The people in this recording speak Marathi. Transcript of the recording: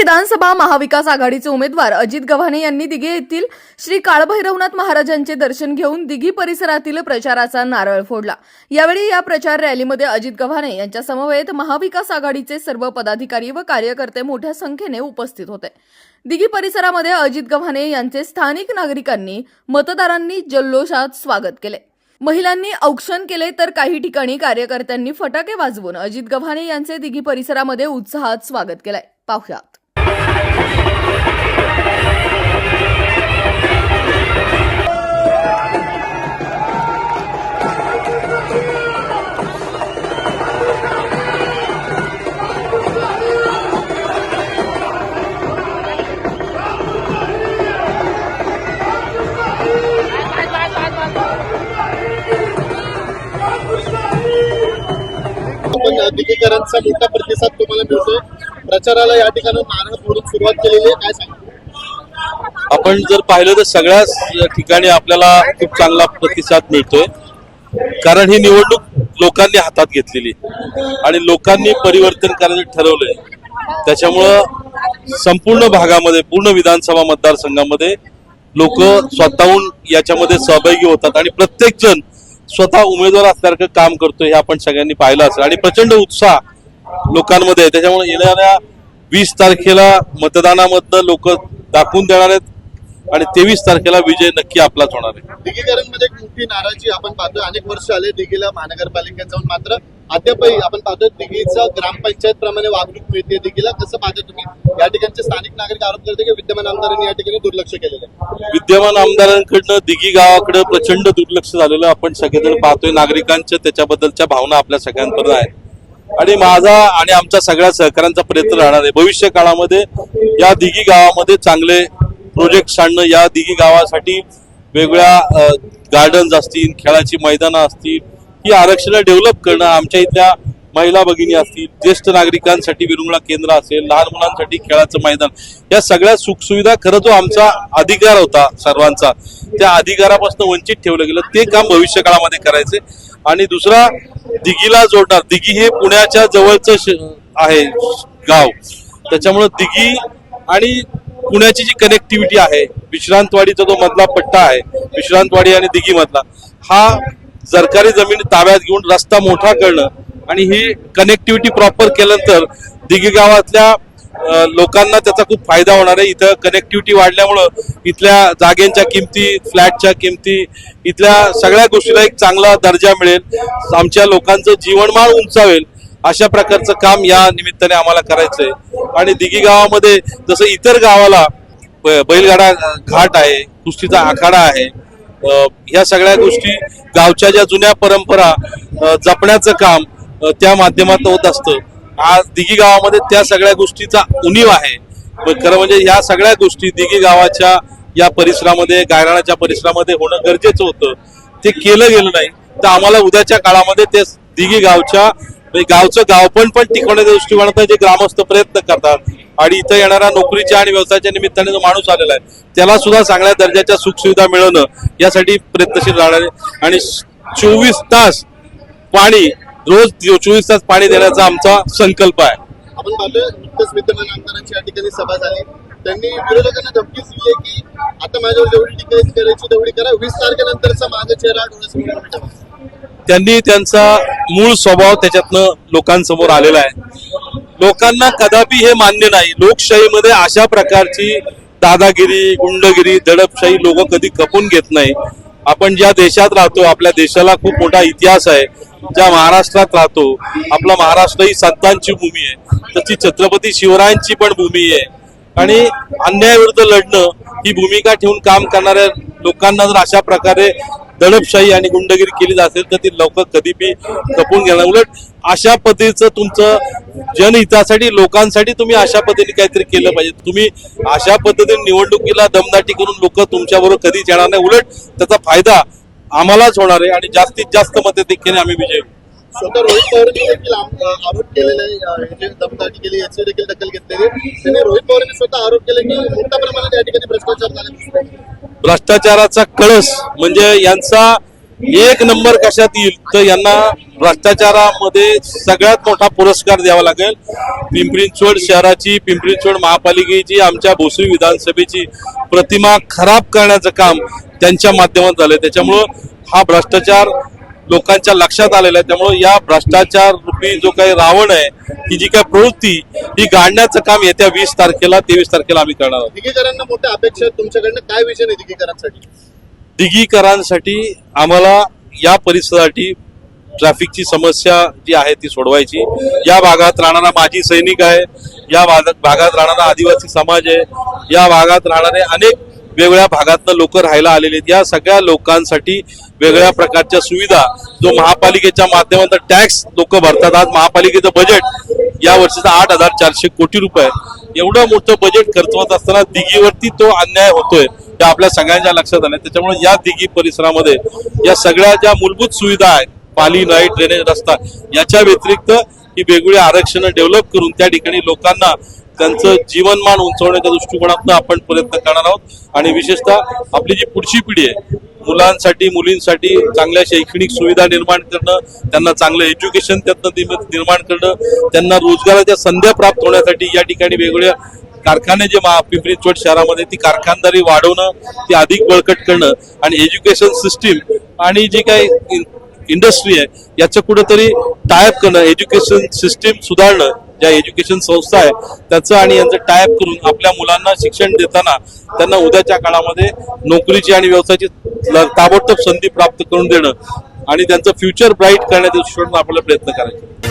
विधानसभा महाविकास आघाडीचे उमेदवार अजित गव्हाणे यांनी दिघे येथील श्री काळभैरवनाथ महाराजांचे दर्शन घेऊन दिघी परिसरातील प्रचाराचा नारळ फोडला. यावेळी या प्रचार रॅलीमध्ये अजित गव्हाणे यांच्या समवेत महाविकास आघाडीचे सर्व पदाधिकारी व कार्यकर्ते मोठ्या संख्येने उपस्थित होते. दिघी परिसरामध्ये अजित गव्हाणे यांचे स्थानिक नागरिकांनी मतदारांनी जल्लोषात स्वागत केले. महिलांनी औक्षण केले तर काही ठिकाणी कार्यकर्त्यांनी फटाके वाजवून अजित गव्हाणे यांचे दिघी परिसरामध्ये उत्साहात स्वागत केलंय. पाहुयात दिल्लीकरांचा मोठा प्रतिसाद तुम्हाला मिळतोय. प्रचाराला या ठिकाणी नारळ फोडून सुरुवात केलेली आहे. काय सांगा आपण जर पाहिलं तर सगळ्याच ठिकाणी आपल्याला खूप चांगला प्रतिसाद मिळतोय. कारण ही निवडणूक लोकांनी हातात घेतलेली आणि लोकांनी परिवर्तन करायचं ठरवलंय. त्याच्यामुळं संपूर्ण भागामध्ये पूर्ण विधानसभा मतदारसंघामध्ये लोक स्वतःहून याच्यामध्ये सहभागी होतात आणि प्रत्येक जण स्वतः उमेदवार असल्यासारखं काम करतोय हे आपण सगळ्यांनी पाहिलं असेल. आणि प्रचंड उत्साह लोकांमध्ये. त्याच्यामुळे येणाऱ्या वीस तारखेला मतदानामधनं लोक दाखवून देणार आहेत आणि तेवीस तारखेला विजय नक्की आपलाच होणार आहे. दिघीकरांमध्ये मोठी नाराजी आपण पाहतोय. अनेक वर्ष आले दिघीला महानगरपालिकेत जाऊन मात्र अद्यापही आपण पाहतोय दिघीचं ग्रामपंचायत प्रमाणे वागणूक मिळते. दिघीला कसं पाहतोय तुम्ही? या ठिकाणचे स्थानिक नागरिक आरोप करते की विद्यमान आमदारांनी या ठिकाणी दुर्लक्ष केलेलं आहे. विद्यमान आमदारांकडनं दिघी गावाकडे प्रचंड दुर्लक्ष झालेलं आपण सगळेजण पाहतोय. नागरिकांच्या त्याच्याबद्दलच्या भावना आपल्या सगळ्यांपर्यंत आहेत. आणि माझा आणि आमच्या सगळ्या सहकाऱ्यांचा प्रयत्न राहणार आहे. भविष्य काळामध्ये या दिघी गावामध्ये चांगले प्रोजेक्ट आणणं या दिघी गावासाठी वेगवेगळ्या गार्डन्स असतील खेळाची मैदानं असतील ही आरक्षण डेव्हलप करणं आमच्या इथल्या महिला भगिनी असतील ज्येष्ठ नागरिकांसाठी विरुंगळा केंद्र असेल लहान मुलांसाठी खेळाचं मैदान या सगळ्या सुखसुविधा खरं जो आमचा अधिकार होता सर्वांचा त्या अधिकारापासून वंचित ठेवलं गेलं ते काम भविष्य काळामध्ये करायचे आणि दुसरा दिघीला जोडणार. दिघी हे पुण्याच्या जवळचं श- आहे गाव. त्याच्यामुळं दिघी आणि पुण्याची जी कनेक्टिव्हिटी आहे विश्रांतवाडीचा जो मधला पट्टा आहे विश्रांतवाडी आणि दिघी मधला हा सरकारी जमीन ताब्यात घेऊन रस्ता मोठा करणं आणि ही कनेक्टिव्हिटी प्रॉपर केल्यानंतर दिघी गावातल्या लोकांना त्याचा खूप फायदा होणार आहे. इथं कनेक्टिव्हिटी वाढल्यामुळं इथल्या जागेंच्या किमती फ्लॅटच्या किमती इथल्या सगळ्या गोष्टीला एक चांगला दर्जा मिळेल. आमच्या लोकांचं जीवनमान उंचावेल. अशा प्रकारचं काम या निमित्ताने आम्हाला करायचं आहे आणि दिघी गावामध्ये जसं इतर गावाला ब- बैलगाडा घाट आहे कुस्तीचा आखाडा आहे ह्या सगळ्या गोष्टी गावच्या ज्या जुन्या परंपरा जपण्याचं काम त्या माध्यमात होत असतं. आज दिघी गावामध्ये त्या सगळ्या गोष्टीचा उणीव आहे. खरं म्हणजे या सगळ्या गोष्टी दिघी गावाच्या या परिसरामध्ये गायराणाच्या परिसरामध्ये होणं गरजेचं होतं. ते केलं गेलं नाही. तर आम्हाला उद्याच्या काळामध्ये ते दिघी गावच्या म्हणजे गावचं गावपण पण टिकवण्याच्या दृष्टिकोनातून जे ग्रामस्थ प्रयत्न करतात आणि इथं येणाऱ्या नोकरीच्या आणि व्यवसायाच्या निमित्ताने जो माणूस आलेला आहे त्याला सुद्धा चांगल्या दर्जाच्या सुखसुविधा मिळवणं यासाठी प्रयत्नशील राहणार आहे आणि चोवीस तास पाणी रोज चोवीस तास पाणी देण्याचा आमचा संकल्प आहे. आपण पाहतोय नुकतंच विद्यमान आमदारांची या ठिकाणी सभा झाली. त्यांनी विरोधकांना धमकी दिली आहे की आता माझ्यावर जेवढी टीका करायची तेवढी करा. वीस तारखेनंतरचा माझा चेहरा डोळ्यासमोर. त्यांनी त्यांचा मूळ स्वभाव त्याच्यातनं लोकांसमोर आलेला आहे. लोकांना कदापि हे मान्य नाही. लोकशाहीमध्ये अशा प्रकारची दादागिरी गुंडगिरी दडपशाही लोक कधी खपून घेत नाही. आपण ज्या देशात राहतो आपल्या देशाला खूप मोठा इतिहास आहे. ज्या महाराष्ट्रात राहतो आपला महाराष्ट्र ही संतांची भूमी आहे. तशी छत्रपती शिवरायांची पण भूमी आहे. आणि अन्यायाविरुद्ध लढणं ही भूमिका ठेवून काम करणाऱ्या लोकांना जर अशा प्रकारे दडपशाही आणि गुंडगिरी केली जात असेल तर ती लोक कधी बी खपून घेणार. उलट अशा पद्धतीचं तुमचं जनहितासाठी लोकांसाठी तुम्ही अशा पद्धतीने काहीतरी केलं पाहिजे. तुम्ही अशा पद्धतीने निवडणुकीला दमदाटी करून लोक तुमच्या बरोबर कधीच येणार नाही. उलट त्याचा फायदा आम्हालाच होणार आहे आणि जास्तीत जास्त मते देखील आम्ही विजय. स्वतः रोहित पवारांनी देखील आरोप केलेले आहे, अं, जे दमदाटी केली याची देखील दखल घेतलेली. त्यांनी रोहित पवारांनी स्वतः आरोप केले की मोठ्या प्रमाणात या ठिकाणी भ्रष्टाचार झाला भ्रष्टाचाराचा कळस म्हणजे यांचा एक नंबर कशात येईल तर यांना भ्रष्टाचारामध्ये सगळ्यात मोठा पुरस्कार द्यावा लागेल. पिंपरी चिंचवड शहराची पिंपरी चिंचवड महापालिकेची आमच्या भोसरी विधानसभेची प्रतिमा खराब करण्याचं काम त्यांच्या माध्यमात झालंय. त्याच्यामुळं हा भ्रष्टाचार लोकांच्या लक्षात आलेला आहे. त्यामुळे या भ्रष्टाचार रूपी जो काही रावण आहे ही जी काही प्रवृत्ती ही गाडण्याचं काम येत्या वीस तारखेला तेवीस तारखेला आम्ही करणार आहोत. दिघीकरांना मोठ्या अपेक्षा तुमच्याकडनं. काय विजन आहे दिघीकरांसाठी? दिघीकरांसाठी आम्हाला या परिसरासाठी ट्रॅफिकची समस्या जी आहे ती सोडवायची. या भागात राहणारा माजी सैनिक आहे. या भागात भागात राहणारा आदिवासी समाज आहे. या भागात राहणारे अनेक वेगळ्या भागातनं लोक राहायला आलेले आहेत. या सगळ्या लोकांसाठी वेगळ्या प्रकारच्या सुविधा जो महापालिकेच्या माध्यमातून टॅक्स लोक भरतात. आज महापालिकेचं बजेट या वर्षीचं आठ हजार चारशे कोटी रुपये एवढं मोठं बजेट खर्च होत असताना दिघीवरती तो अन्याय होतोय हे आपल्या सगळ्यांच्या लक्षात आलं त्याच्यामुळे या दिघी परिसरामध्ये या सगळ्या ज्या मूलभूत सुविधा आहेत पाली लाइट ड्रेनेज रस्ता याच्या व्यतिरिक्त ही वेगवेगळी आरक्षण डेव्हलप करून त्या ठिकाणी लोकांना त्यांचं जीवनमान उंचवण्याच्या दृष्टिकोनातून आपण प्रयत्न करणार आहोत. आणि विशेषतः आपली जी पुढची पिढी आहे मुलांसाठी मुलींसाठी चांगल्या शैक्षणिक सुविधा निर्माण करणं त्यांना चांगलं एज्युकेशन त्यातनं निर्माण करणं त्यांना रोजगाराच्या संध्या प्राप्त होण्यासाठी या ठिकाणी वेगवेगळ्या कारखाने जे पिंपरी चोट शहरामध्ये ती कारखानदारी वाढवणं ती अधिक बळकट करणं आणि एज्युकेशन सिस्टीम आणि जी काही इंडस्ट्री आहे याचं कुठंतरी टायअप करणं एज्युकेशन सिस्टीम सुधारणं ज्या एज्युकेशन संस्था आहे त्याचं आणि यांचं टायअप करून आपल्या मुलांना शिक्षण देताना त्यांना उद्याच्या काळामध्ये नोकरीची आणि व्यवसायाची ताबडतोब संधी प्राप्त करून देणं आणि त्यांचं फ्युचर ब्राईट करण्याच्या दृष्टीने आपल्याला प्रयत्न करायचे.